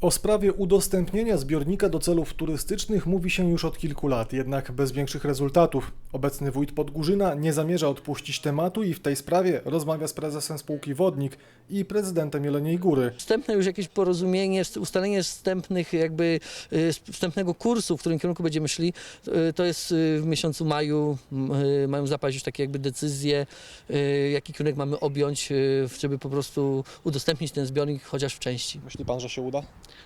O sprawie udostępnienia zbiornika do celów turystycznych mówi się już od kilku lat, jednak bez większych rezultatów. Obecny wójt Podgórzyna nie zamierza odpuścić tematu i w tej sprawie rozmawia z prezesem spółki Wodnik i prezydentem Jeleniej Góry. Wstępne już jakieś porozumienie, st- ustalenie wstępnych jakby y, wstępnego kursu, w którym kierunku będziemy szli, y, to jest y, w miesiącu maju, mają zapaść już takie jakby decyzje, jaki kierunek mamy objąć, żeby po prostu udostępnić ten zbiornik chociaż w części. Myśli pan, że się uda?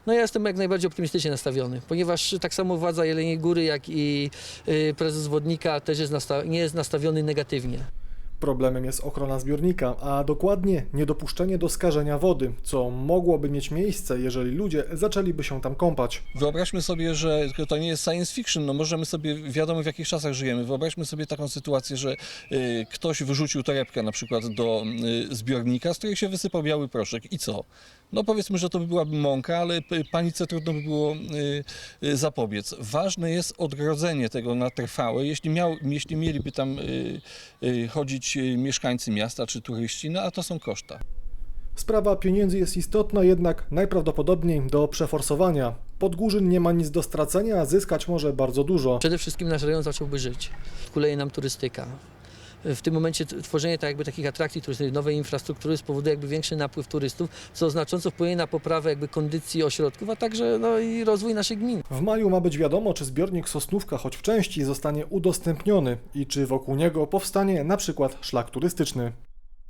No ja jestem jak najbardziej optymistycznie nastawiony, ponieważ tak samo władza Jeleniej Góry, jak i y, prezes Wodnika też jest nie jest nastawiony negatywnie. Problemem jest ochrona zbiornika, a dokładnie niedopuszczenie do skażenia wody, co mogłoby mieć miejsce, jeżeli ludzie zaczęliby się tam kąpać. Wyobraźmy sobie, że to nie jest science fiction, no możemy sobie, wiadomo w jakich czasach żyjemy, wyobraźmy sobie taką sytuację, że y, ktoś wyrzucił torebkę na przykład do y, zbiornika, z której się wysypał biały proszek i co? No powiedzmy, że to by byłaby mąka, ale panice trudno by było y, y, zapobiec. Ważne jest odgrodzenie tego na trwałe. Jeśli, miał, jeśli mieliby tam y, chodzić mieszkańcy miasta czy turyści, no a to są koszta. Sprawa pieniędzy jest istotna, jednak najprawdopodobniej do przeforsowania. Podgórzyn nie ma nic do stracenia, a zyskać może bardzo dużo. Przede wszystkim nasz rejon zacząłby żyć. Kuleje nam turystyka. W tym momencie tworzenie tak jakby takich atrakcji turystycznych, nowej infrastruktury spowoduje jakby większy napływ turystów, co znacząco wpłynie na poprawę jakby kondycji ośrodków, a także no i rozwój naszych gmin. W maju ma być wiadomo, czy zbiornik Sosnówka choć w części zostanie udostępniony i czy wokół niego powstanie na przykład szlak turystyczny.